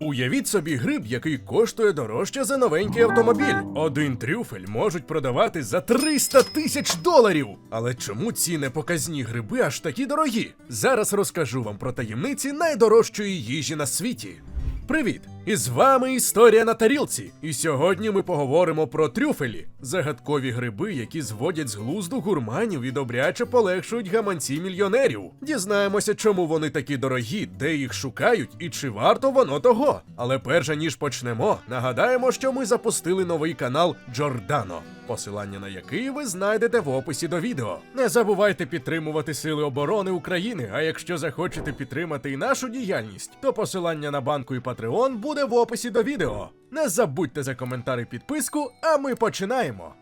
Уявіть собі гриб, який коштує дорожче за новенький автомобіль. Один трюфель можуть продавати за 300 тисяч доларів. Але чому ці непоказні гриби аж такі дорогі? Зараз розкажу вам про таємниці найдорожчої їжі на світі. Привіт! І з вами історія на тарілці. І сьогодні ми поговоримо про трюфелі загадкові гриби, які зводять з глузду гурманів і добряче полегшують гаманці мільйонерів. Дізнаємося, чому вони такі дорогі, де їх шукають і чи варто воно того. Але перше ніж почнемо, нагадаємо, що ми запустили новий канал Джордано. Посилання на який ви знайдете в описі до відео. Не забувайте підтримувати Сили оборони України. А якщо захочете підтримати і нашу діяльність, то посилання на банку і Patreon буде в описі до відео. Не забудьте за коментар і підписку, а ми починаємо.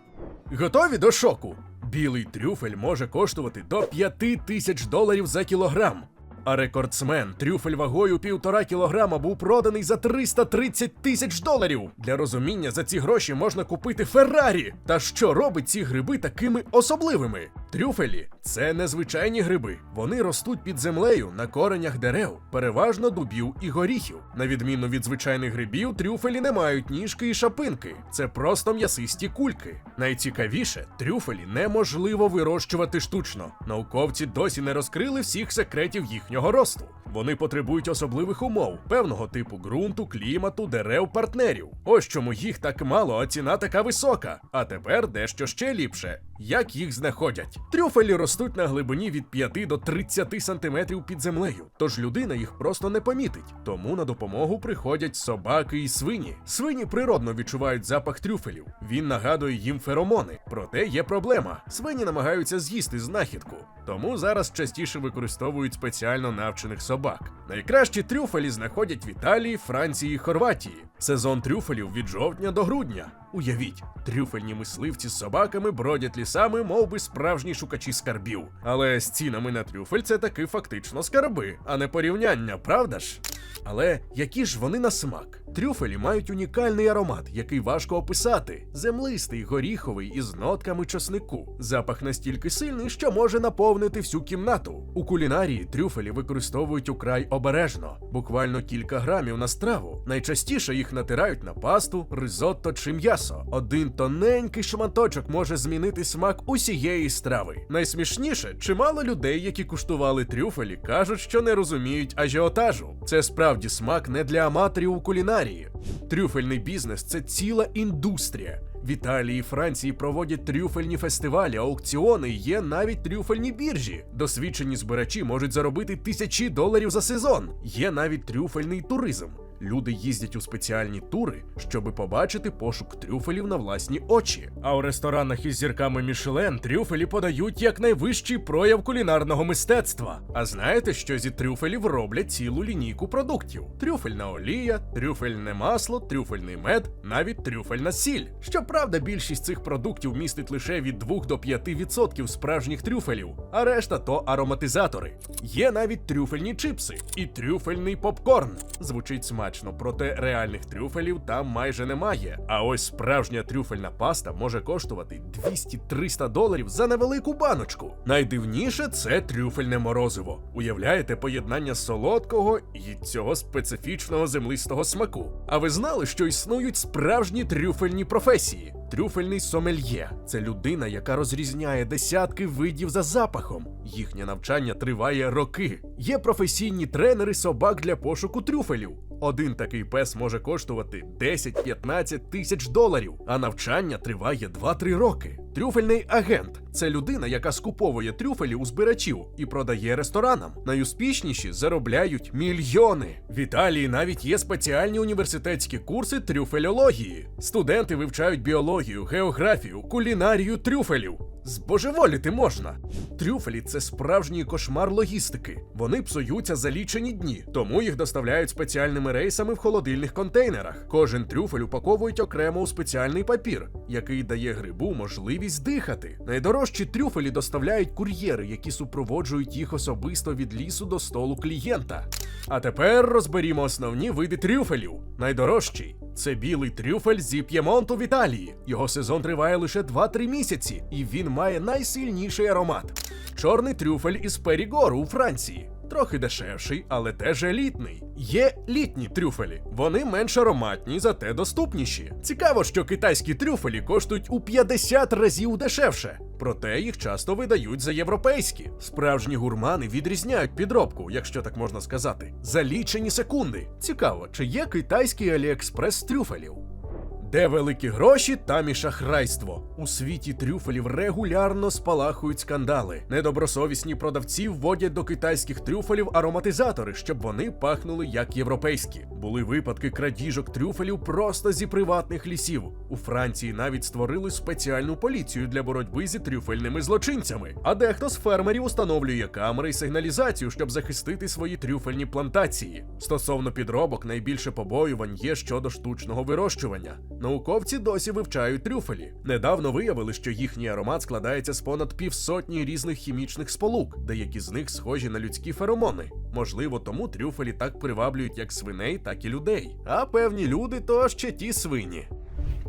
Готові до шоку? Білий трюфель може коштувати до 5 тисяч доларів за кілограм. А рекордсмен трюфель вагою півтора кілограма був проданий за 330 тисяч доларів. Для розуміння за ці гроші можна купити Феррарі. Та що робить ці гриби такими особливими? Трюфелі це незвичайні гриби. Вони ростуть під землею на коренях дерев, переважно дубів і горіхів. На відміну від звичайних грибів, трюфелі не мають ніжки і шапинки. Це просто м'ясисті кульки. Найцікавіше, трюфелі неможливо вирощувати штучно. Науковці досі не розкрили всіх секретів їхнього росту. Вони потребують особливих умов, певного типу ґрунту, клімату, дерев, партнерів. Ось чому їх так мало, а ціна така висока. А тепер дещо ще ліпше. Як їх знаходять? Трюфелі ростуть на глибині від 5 до 30 сантиметрів під землею, тож людина їх просто не помітить. Тому на допомогу приходять собаки і свині. Свині природно відчувають запах трюфелів. Він нагадує їм феромони. Проте є проблема: свині намагаються з'їсти знахідку. Тому зараз частіше використовують спеціально навчених собак. Найкращі трюфелі знаходять в Італії, Франції і Хорватії. Сезон трюфелів від жовтня до грудня. Уявіть, трюфельні мисливці з собаками бродять лісами, мов би справжні шукачі скарбів. Але з цінами на трюфель це таки фактично скарби, а не порівняння, правда ж? Але які ж вони на смак? Трюфелі мають унікальний аромат, який важко описати: землистий, горіховий із нотками часнику. Запах настільки сильний, що може наповнити всю кімнату. У кулінарії трюфелі використовують украй обережно, буквально кілька грамів на страву. Найчастіше їх натирають на пасту, ризотто чи м'ясо. Один тоненький шматочок може змінити смак усієї страви. Найсмішніше, чимало людей, які куштували трюфелі, кажуть, що не розуміють ажіотажу. Це справді смак не для аматорів у кулінарії. Трюфельний бізнес це ціла індустрія. В Італії і Франції проводять трюфельні фестивалі, аукціони, є навіть трюфельні біржі. Досвідчені збирачі можуть заробити тисячі доларів за сезон. Є навіть трюфельний туризм. Люди їздять у спеціальні тури, щоби побачити пошук трюфелів на власні очі. А у ресторанах із зірками Мішлен трюфелі подають як найвищий прояв кулінарного мистецтва. А знаєте, що зі трюфелів роблять цілу лінійку продуктів: трюфельна олія, трюфельне масло, трюфельний мед, навіть трюфельна сіль. Щоправда, більшість цих продуктів містить лише від 2 до 5% справжніх трюфелів, а решта то ароматизатори. Є навіть трюфельні чипси і трюфельний попкорн. Звучить смачно, проте реальних трюфелів там майже немає. А ось справжня трюфельна паста може коштувати 200-300 доларів за невелику баночку. Найдивніше це трюфельне морозиво. Уявляєте поєднання солодкого і цього специфічного землистого смаку. А ви знали, що існують справжні трюфельні професії? Трюфельний сомельє це людина, яка розрізняє десятки видів за запахом. Їхнє навчання триває роки. Є професійні тренери собак для пошуку трюфелів. Один такий пес може коштувати 10-15 тисяч доларів, а навчання триває 2-3 роки. Трюфельний агент це людина, яка скуповує трюфелі у збирачів і продає ресторанам. Найуспішніші заробляють мільйони. В Італії навіть є спеціальні університетські курси трюфельології. Студенти вивчають біологію, географію, кулінарію трюфелів. Збожеволіти можна. Трюфелі це справжній кошмар логістики. Вони псуються за лічені дні, тому їх доставляють спеціальними рейсами в холодильних контейнерах. Кожен трюфель упаковують окремо у спеціальний папір, який дає грибу можливість дихати. Найдорожчі трюфелі доставляють кур'єри, які супроводжують їх особисто від лісу до столу клієнта. А тепер розберімо основні види трюфелів. Найдорожчий це білий трюфель зі П'ємонту в Італії. Його сезон триває лише 2-3 місяці, і він має найсильніший аромат. Чорний трюфель із Перігору у Франції. трохи дешевший, але теж елітний. Є літні трюфелі. Вони менш ароматні, зате доступніші. Цікаво, що китайські трюфелі коштують у 50 разів дешевше. Проте їх часто видають за європейські. Справжні гурмани відрізняють підробку, якщо так можна сказати, за лічені секунди. Цікаво, чи є китайський Аліекспрес трюфелів? Де великі гроші, там і шахрайство. У світі трюфелів регулярно спалахують скандали. Недобросовісні продавці вводять до китайських трюфелів ароматизатори, щоб вони пахнули як європейські. Були випадки крадіжок трюфелів просто зі приватних лісів. У Франції навіть створили спеціальну поліцію для боротьби зі трюфельними злочинцями. А дехто з фермерів установлює камери і сигналізацію, щоб захистити свої трюфельні плантації. Стосовно підробок, найбільше побоювань є щодо штучного вирощування. Науковці досі вивчають трюфелі. Недавно виявили, що їхній аромат складається з понад півсотні різних хімічних сполук, деякі з них схожі на людські феромони. Можливо, тому трюфелі так приваблюють як свиней, так і людей. А певні люди то ще ті свині.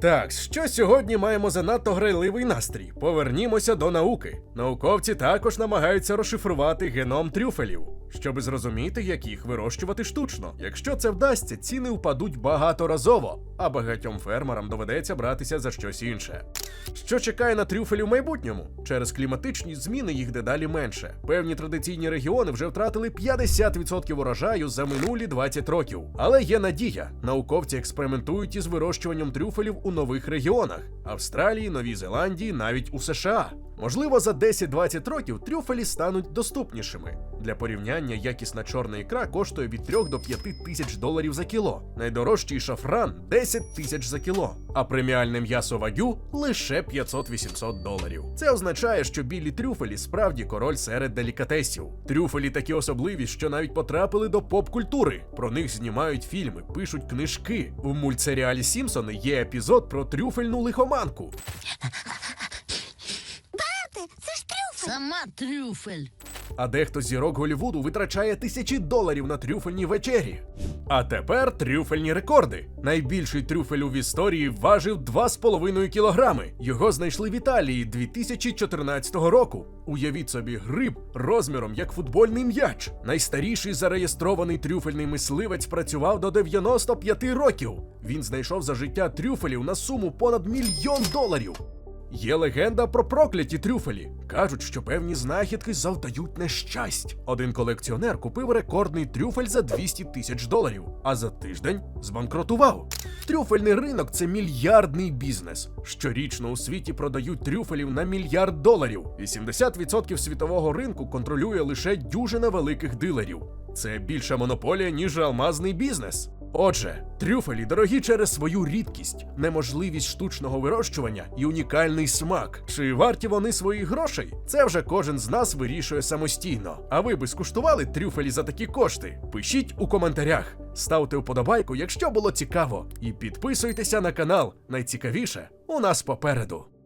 Так, що сьогодні маємо занадто грайливий настрій. Повернімося до науки. Науковці також намагаються розшифрувати геном трюфелів, щоби зрозуміти, як їх вирощувати штучно. Якщо це вдасться, ціни впадуть багаторазово, а багатьом фермерам доведеться братися за щось інше. Що чекає на трюфелі в майбутньому? Через кліматичні зміни їх дедалі менше. Певні традиційні регіони вже втратили 50% урожаю за минулі 20 років. Але є надія. Науковці експериментують із вирощуванням трюфелів у нових регіонах Австралії, Новій Зеландії, навіть у США. Можливо, за 10-20 років трюфелі стануть доступнішими. Для порівняння якісна чорна ікра коштує від 3 до 5 тисяч доларів за кіло. Найдорожчий шафран 10 тисяч за кіло, а преміальне м'ясо вагю лише 500-800 доларів. Це означає, що білі трюфелі справді король серед делікатесів. Трюфелі такі особливі, що навіть потрапили до поп-культури. Про них знімають фільми, пишуть книжки. У мультсеріалі Сімпсони є епізод про трюфельну лихоманку. Сама трюфель. А дехто зірок Голівуду витрачає тисячі доларів на трюфельні вечері. А тепер трюфельні рекорди. Найбільший трюфель у історії важив 2,5 кілограми. Його знайшли в Італії 2014 року. Уявіть собі, гриб розміром як футбольний м'яч. Найстаріший зареєстрований трюфельний мисливець працював до 95 років. Він знайшов за життя трюфелів на суму понад мільйон доларів. Є легенда про прокляті трюфелі. Кажуть, що певні знахідки завдають нещасть. Один колекціонер купив рекордний трюфель за 200 тисяч доларів, а за тиждень збанкротував. Трюфельний ринок це мільярдний бізнес. Щорічно у світі продають трюфелів на мільярд доларів. 80% світового ринку контролює лише дюжина великих дилерів. Це більша монополія, ніж алмазний бізнес. Отже, трюфелі дорогі через свою рідкість, неможливість штучного вирощування і унікальний смак. Чи варті вони своїх грошей? Це вже кожен з нас вирішує самостійно. А ви би скуштували трюфелі за такі кошти? Пишіть у коментарях, ставте вподобайку, якщо було цікаво, і підписуйтеся на канал. Найцікавіше у нас попереду.